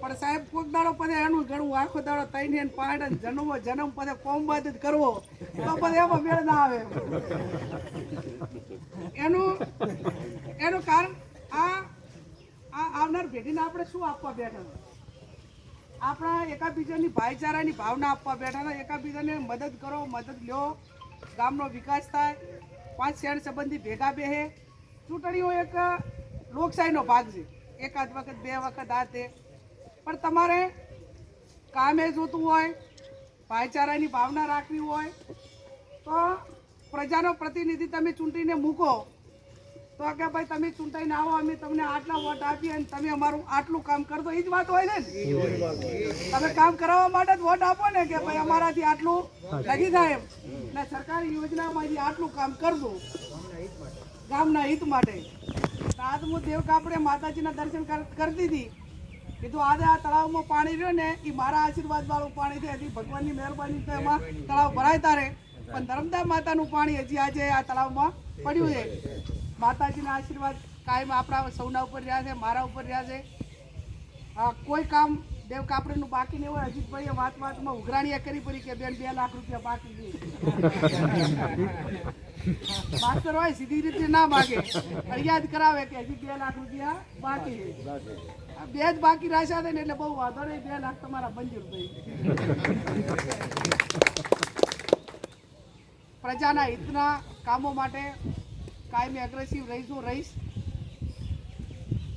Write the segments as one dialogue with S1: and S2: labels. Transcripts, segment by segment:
S1: પણ સાહેબ, કોક દાડો પછી એનું ગણવું આખો દાડો તઈને ને પાડ જન્મ જન્મ પછી કોમબાદ જ કરવો, તો પછી એમાં મેળ ના આવે. એનું એનું કારણ, આ આ આવનાર પેઢીને આપણે શું આપવા બેઠા આપણા એકાબીજાની ભાઈચારાની ભાવના આપવા બેઠા એકાબીજાને મદદ કરો, મદદ લ્યો. ગામનો વિકાસ થાય. પાંચ શહેર સંબંધી ભેગા બેહે ચૂંટણીઓ એક લોકશાહીનો ભાગ છે. એકાદ વખત બે વખત આ તે. પણ તમારે કામે જોતું હોય ભાઈચારાની ભાવના રાખવી હોય તો પ્રજાનો પ્રતિનિધિ તમે ચૂંટીને મૂકો. તો કે ભાઈ તમે ચૂંટાઈને આવો અમે તમને આટલા વોટ આપીએ અને તમે અમારું આટલું કામ કરતો એ જ વાત હોય ને? તમે કામ કરાવવા માટે જ વોટ આપો ને કે ભાઈ અમારાથી આટલું લગી થાય એમ. ને સરકારી યોજનામાંથી આટલું કામ કરજો. ગામના હિત માટે. તો આજ હું દેવ કાપડે માતાજીના દર્શન કર- કરતી હતી કીધું, આજે આ તળાવમાં પાણી રહ્યું ને એ મારા આશીર્વાદ વાળું પાણી છે. હજી ભગવાનની મહેરબાની તો એમાં તળાવ ભરાય તારે. પણ ધરમદા માતાનું પાણી હજી આજે આ તળાવમાં પડ્યું છે. માતાજીના આશીર્વાદ કાયમ આપણા સૌના ઉપર રહ્યા છે, મારા ઉપર રહ્યા છે. કોઈ કામ દેવ કાપડેનું બાકી નહીં હોય. અજીતભાઈએ વાત વાતમાં ઉઘરાણીયા કરી પડી કે બેન બે લાખ રૂપિયા બાકી માસ્તર હોય સીધી રીતે ના માગે ફરિયાદ કરાવે કે હજી બે લાખ રૂપિયા બાકી બે જ બાકી રાખ્યા છે ને એટલે બહુ વાંધો નહીં, બે લાખ તમારા મંજૂર થઈ પ્રજાના હિતના કામો માટે કાયમી અગ્રેસિવ રહીશું, રહીશ.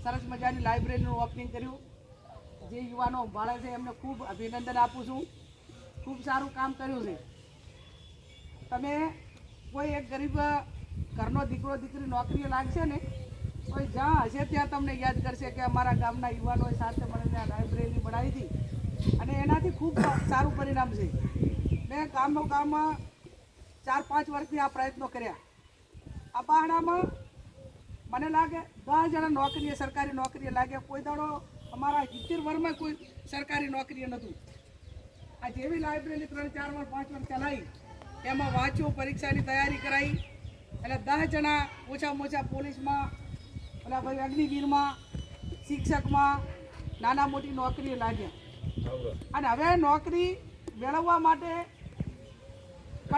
S1: સરસ મજાની લાઇબ્રેરીનું ઓપનિંગ કર્યું. જે યુવાનો ભાળે છે, એમને ખૂબ અભિનંદન આપું છું. ખૂબ સારું કામ કર્યું છે. તમે કોઈ એક ગરીબ ઘરનો દીકરો, દીકરી નોકરીએ લાગશે ને કોઈ જ્યાં હશે ત્યાં તમને યાદ કરશે કે અમારા ગામના યુવાનોએ સાથે મળીને આ લાઇબ્રેરી બનાવી હતી. અને એનાથી ખૂબ સારું પરિણામ છે. મેં ગામનો ગામમાં ચાર પાંચ વર્ષથી આ પ્રયત્નો કર્યા. આ બહાણામાં મને લાગે, દસ જણા નોકરીએ, સરકારી નોકરીએ લાગે, કોઈ દાડો અમારા સિત્તેર વર્ષમાં કોઈ સરકારી નોકરીએ નહોતું. આ જેવી લાઇબ્રેરી ત્રણ ચાર વર્ષ પાંચ વર્ષ ચલાવી એમાં વાંચ્યું પરીક્ષાની તૈયારી કરાવી એટલે દસ જણા ઓછામાં ઓછા પોલીસમાં પેલા ભાઈ અગ્નિવીરમાં શિક્ષકમાં નાના મોટી નોકરીએ લાગ્યા. અને હવે નોકરી મેળવવા માટે